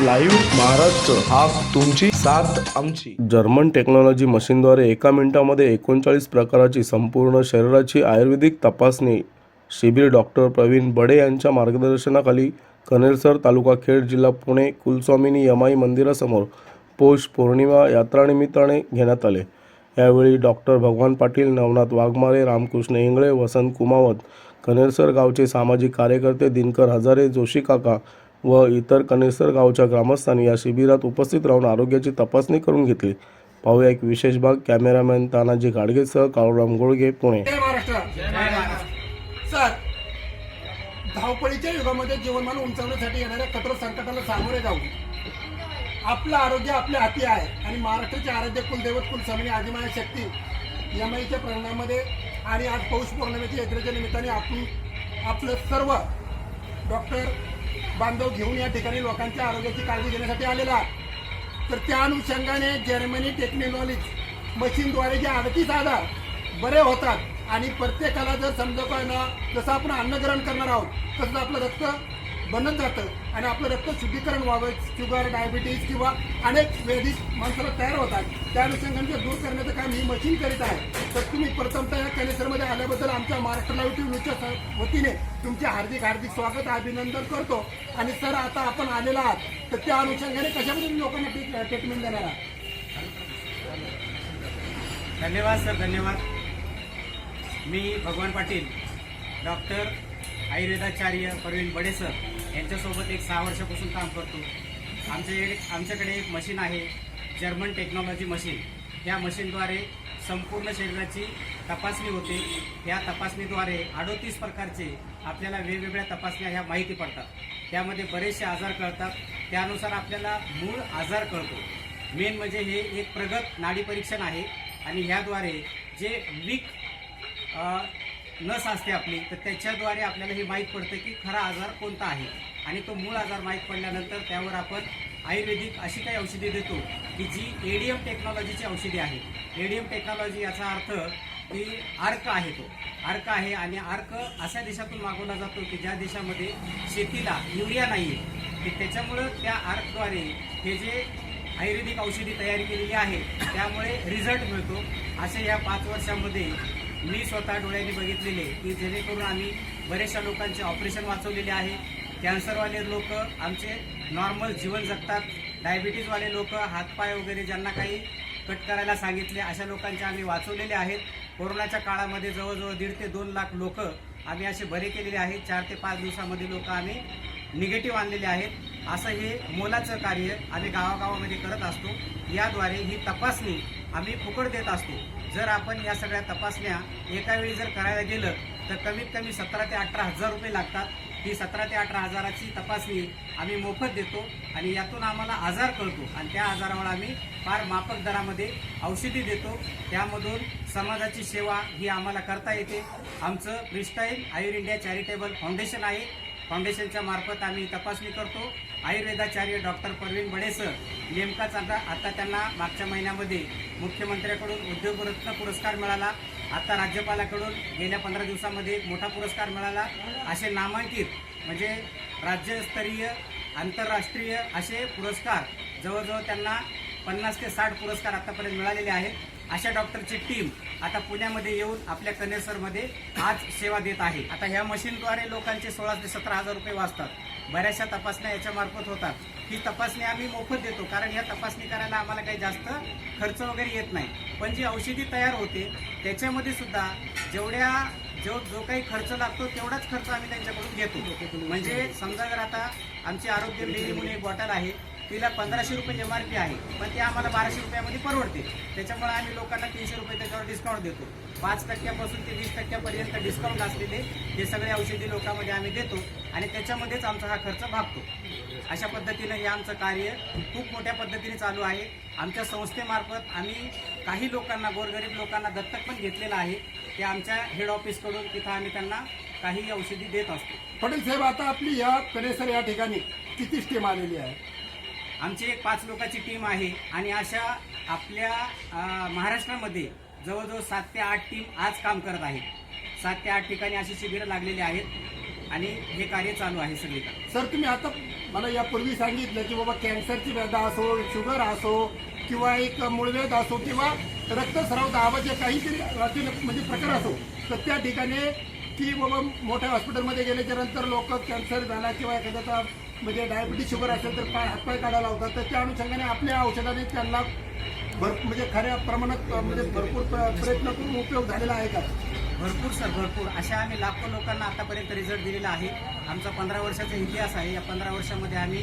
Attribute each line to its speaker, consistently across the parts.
Speaker 1: Live Maharashtra हा तुमची साथ आमची. जर्मन टेक्नॉलॉजी मशीनद्वारे एका मिनिटामध्ये एकोणचाळीस प्रकाराची संपूर्ण शरीराची आयुर्वेदिक तपासणी. शिबिर डॉक्टर प्रवीण बडे यांच्या मार्गदर्शनाखाली कनेरसर तालुका खेड जिल्हा पुणे कुलस्वामिनी यमाई मंदिरासमोर पौष पौर्णिमा यात्रानिमित्ताने घेण्यात आले. यावेळी डॉक्टर भगवान पाटील नवनाथ वाघमारे रामकृष्ण इंगळे वसंत कुमावत कनेरसर गावचे सामाजिक कार्यकर्ते दिनकर हजारे जोशी काका व इतर कनेरसर गावच्या ग्रामस्थांनी या शिबिरात उपस्थित राहून आरोग्याची तपासणी करून घेतली. पाहूया एक विशेष भाग. कॅमेरामॅन तानाजी गाडगेसह काळूराम गोळगे पुणे.
Speaker 2: जय महाराष्ट्र. सर धावपळीच्या युगामध्ये जीवनमान उंचावण्यासाठी येणाऱ्या कठोर संकटाला सामोरे जाऊ. आपलं आरोग्य आपल्या हाती आहे आणि महाराष्ट्राचे आराध्य कुलदैवत कुलस्वामिनी आदिमाया शक्ती यमाईच्या प्रणामध्ये आणि आज पौष पौर्णिमेच्या यात्रेच्या निमित्ताने आपण आपलं सर्व डॉक्टर बांधव घेऊन या ठिकाणी लोकांच्या आरोग्याची काळजी घेण्यासाठी आलेला तर त्या अनुषंगाने जर्मनी टेक्नॉलॉजी मशीनद्वारे जे अडतीस आजार बरे होतात आणि प्रत्येकाला जर समजा काय ना जसं आपण अन्नग्रहण करणार आहोत तसंच आपलं रक्त बनत जातं आणि आपलं रक्त शुद्धीकरण व्हावं शुगर डायबिटीज किंवा अनेक व्याधी माणसाला तयार होतात. त्या अनुषंगाने दूर करण्याचं काम ही मशीन करीत आहे. तर तुम्ही प्रथमतः या कॅनेसरमध्ये आल्याबद्दल आमच्या महाराष्ट्र लाईव्ह टी व्हीच्या वतीने तुमचे हार्दिक हार्दिक स्वागत अभिनंदन करतो. आणि सर आता आपण आलेला आहात. तर त्या अनुषंगाने कशामध्ये लोकांना ट्रीटमेंट देणार आहात?
Speaker 3: धन्यवाद सर धन्यवाद. मी भगवान पाटील डॉक्टर आयुर्वेदाचार्य प्रवीण बडे सर. यांच्यासोबत एक सहा वर्षापासून काम करतो. आमच्याकडे आमच्याकडे एक मशीन आहे जर्मन टेक्नॉलॉजी मशीन या मशीनद्वारे संपूर्ण शरीराची तपासणी होते. या तपासणीद्वारे अडोतीस प्रकारचे आपल्याला वेगवेगळ्या तपासण्या ह्या माहिती पडतात. त्यामध्ये बरेचसे आजार कळतात. त्यानुसार आपल्याला मूळ आजार कळतो. मेन म्हणजे हे एक प्रगत नाडी परीक्षण आहे आणि ह्याद्वारे जे वीक नस असते आपली तर त्याच्याद्वारे आपल्याला हे माहीत पडतं की खरा आजार कोणता आहे. आणि तो मूळ आजार माहीत पडल्यानंतर त्यावर आपण आयुर्वेदिक अशी काही औषधी देतो की जी एडीएम टेक्नॉलॉजीची औषधी आहे एडीएम टेक्नॉलॉजी याचा अर्थ की अर्क आहे तो. अर्क आहे आणि अर्क अशा देशातून मागवला जातो की ज्या देशामध्ये शेतीला युरिया नाही आहे की त्याच्यामुळं त्या अर्कद्वारे हे जे आयुर्वेदिक औषधी तयारी केलेली आहे त्यामुळे रिझल्ट मिळतो. असे या पाच वर्षामध्ये मी स्वतः डोळ्यांनी बघितलेले की जेणेकरून आम्ही बऱ्याचशा लोकांचे ऑपरेशन वाचवलेले आहे. कॅन्सरवाले लोक आमचे नॉर्मल जीवन जगतात. डायबिटीजवाले लोक हातपाय वगैरे ज्यांना काही कट करायला सांगितले अशा लोकांचे आम्ही वाचवलेले आहेत. कोरोनाच्या काळामध्ये जवळजवळ दीड ते दोन लाख लोक आम्ही असे बरे केलेले आहेत. चार ते पाच दिवसामध्ये लोक आम्ही निगेटिव्ह आणलेले आहेत. असं हे मोलाचं कार्य आम्ही गावागावामध्ये करत असतो. याद्वारे ही तपासणी आम्ही फुकट देत असतो. जर आपण या सगळ्या तपासण्या एका वेळी जर करायला गेलं तर कमीत कमी सतरा ते अठरा हजार रुपये लागतात. ही सतरा ते अठरा हजाराची तपासणी आम्ही मोफत देतो आणि यातून आम्हाला आजार कळतो आणि त्या आजारावर आम्ही फार माफक दरामध्ये औषधी देतो. त्यामधून समाजाची सेवा ही आम्हाला करता येते. आमचं freestyle Ayur India charitable foundation आहे. फाउंडेशनच्या मार्फत आम्ही तपासणी करतो. आयुर्वेदाचार्य डॉक्टर प्रवीण बडे सर नेमकाच आता आता त्यांना मागच्या महिन्यामध्ये मुख्यमंत्र्याकडून उद्योगरत्न पुरस्कार मिळाला. आता राज्यपालाकडून गेल्या पंधरा दिवसामध्ये एक मोठा पुरस्कार मिळाला. असे नामांकित म्हणजे राज्यस्तरीय आंतरराष्ट्रीय असे पुरस्कार जवळजवळ त्यांना पन्नास ते साठ पुरस्कार आतापर्यंत मिळालेले आहेत. अशा डॉक्टरची टीम आता पुण्यामध्ये येऊन आपल्या कनेसरमध्ये आज सेवा देत आहे. आता ह्या मशीनद्वारे लोकांचे सोळा ते सतरा हजार रुपये वाचतात. बऱ्याचशा तपासण्या याच्या मार्फत होतात. ही तपासणी आम्ही मोफत देतो कारण या तपासणी करायला आम्हाला काही जास्त खर्च वगैरे येत नाही. पण जी औषधी तयार होते त्याच्यामध्ये सुद्धा जेवढ्या जो जो काही खर्च लागतो तेवढाच खर्च आम्ही त्यांच्याकडून घेतो. म्हणजे समजा जर आता आमची आरोग्य मेरी म्हणून एक बॉटल आहे तिला पंधराशे रुपये एम आर पी आहे. पण ती आम्हाला बाराशे रुपयामध्ये परवडते. त्याच्यामुळे आम्ही लोकांना तीनशे रुपये त्याच्यावर डिस्काउंट देतो. पाच टक्क्यापासून ते वीस टक्क्यापर्यंत डिस्काउंट असलेले हे सगळे औषधी लोकांमध्ये आम्ही देतो आणि त्याच्यामध्येच आमचा हा खर्च भागतो. अशा पद्धतीनं हे आमचं कार्य खूप मोठ्या पद्धतीने चालू आहे. आमच्या संस्थेमार्फत आम्ही काही लोकांना गोरगरीब लोकांना दत्तक पण घेतलेलं आहे. ते आमच्या हेड ऑफिसकडून तिथं आम्ही त्यांना काही औषधी देत असतो.
Speaker 2: पटेल साहेब आता आपली या परिसर या ठिकाणी किती स्टीम आलेली आहे?
Speaker 3: आमची एक पाच लोकांची टीम आहे आणि अशा आपल्या महाराष्ट्रामध्ये जवळजवळ सात ते आठ टीम आज काम करत आहेत. सात ते आठ ठिकाणी अशी शिबिरं लागलेली आहेत आणि हे कार्य चालू आहे सगळीकडे.
Speaker 2: सर तुम्ही आता मला यापूर्वी सांगितलं की बाबा कॅन्सरची व्याधा असो शुगर असो किंवा एक मूळव्याध असो किंवा रक्तस्राव दाबाचे काहीतरी म्हणजे प्रकार असो तर त्या ठिकाणी की बाबा मोठ्या हॉस्पिटलमध्ये गेल्याच्यानंतर लोक कॅन्सर झाला किंवा एखाद्याचा म्हणजे डायबिटीस शुगर असेल तर पाय हातपाय काढायला लावतात तर त्या अनुषंगाने आपल्या औषधाने त्यांना भर म्हणजे खऱ्या प्रमाणात म्हणजे भरपूर प्रयत्न करून उपयोग झालेला आहे का?
Speaker 3: भरपूर सर भरपूर. अशा आम्ही लाखो लोकांना आतापर्यंत रिझल्ट दिलेला आहे. आमचा पंधरा वर्षाचा इतिहास आहे. या पंधरा वर्षामध्ये आम्ही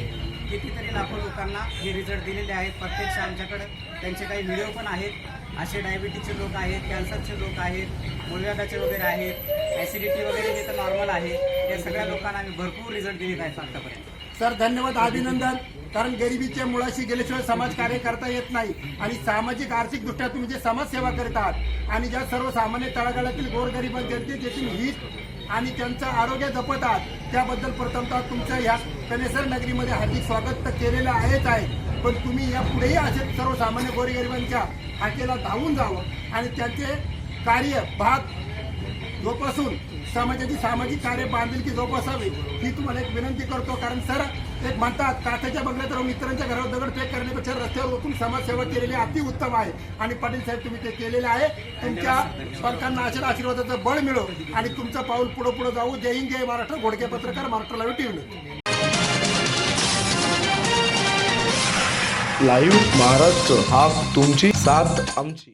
Speaker 3: कितीतरी लाखो लोकांना हे रिझल्ट दिलेले आहेत. प्रत्यक्ष आमच्याकडे त्यांचे काही व्हिडिओ पण आहेत. असे डायबिटीजचे लोक आहेत कॅन्सरचे लोक आहेत मूळव्याधाचे वगैरे आहेत ॲसिडिटी वगैरे हे तर नॉर्मल आहे. या सगळ्या लोकांना आम्ही भरपूर रिझल्ट दिलेला आहेत आतापर्यंत.
Speaker 2: सर धन्यवाद अभिनंदन. कारण गरिबीच्या मुळाशी गेल्याशिवाय समाज कार्य करता येत नाही. आणि सामाजिक आर्थिक दृष्ट्या तुम्ही जे समाजसेवा करत आहात आणि ज्या सर्वसामान्य तळागाळातील गोरगरीब जनते तुम्ही हित आणि त्यांचं आरोग्य जपत आहात त्याबद्दल प्रथमतः तुमचं ह्या कनेसर नगरीमध्ये हार्दिक स्वागत तर केलेलं आहेच आहे. पण तुम्ही यापुढेही असे सर्वसामान्य गोरगरिबांच्या हाकेला धावून जावं आणि त्यांचे कार्य भाग जोपासून समाजाची सामाजिक कार्य बांधिलकी जोपासावी ही तुम्हाला एक विनंती करतो. कारण सर एक म्हणतात काठाच्या बंगल्यात राहून मित्रांच्या घरावर दगड फेक करण्यापेक्षा रस्त्यावर उतरून समाजसेवा केलेली अति उत्तम आहे. आणि पाटील साहेब तुम्ही ते केलेले आहे. तुमच्या पालकांना अशा आशीर्वादाचं बळ मिळो आणि तुमचं पाऊल पुढे पुढे जाऊ. जय हिंद जय महाराष्ट्र. घोडके पत्रकार Maharashtra live TV.
Speaker 1: Live Maharashtra हा तुमची साथ आमची.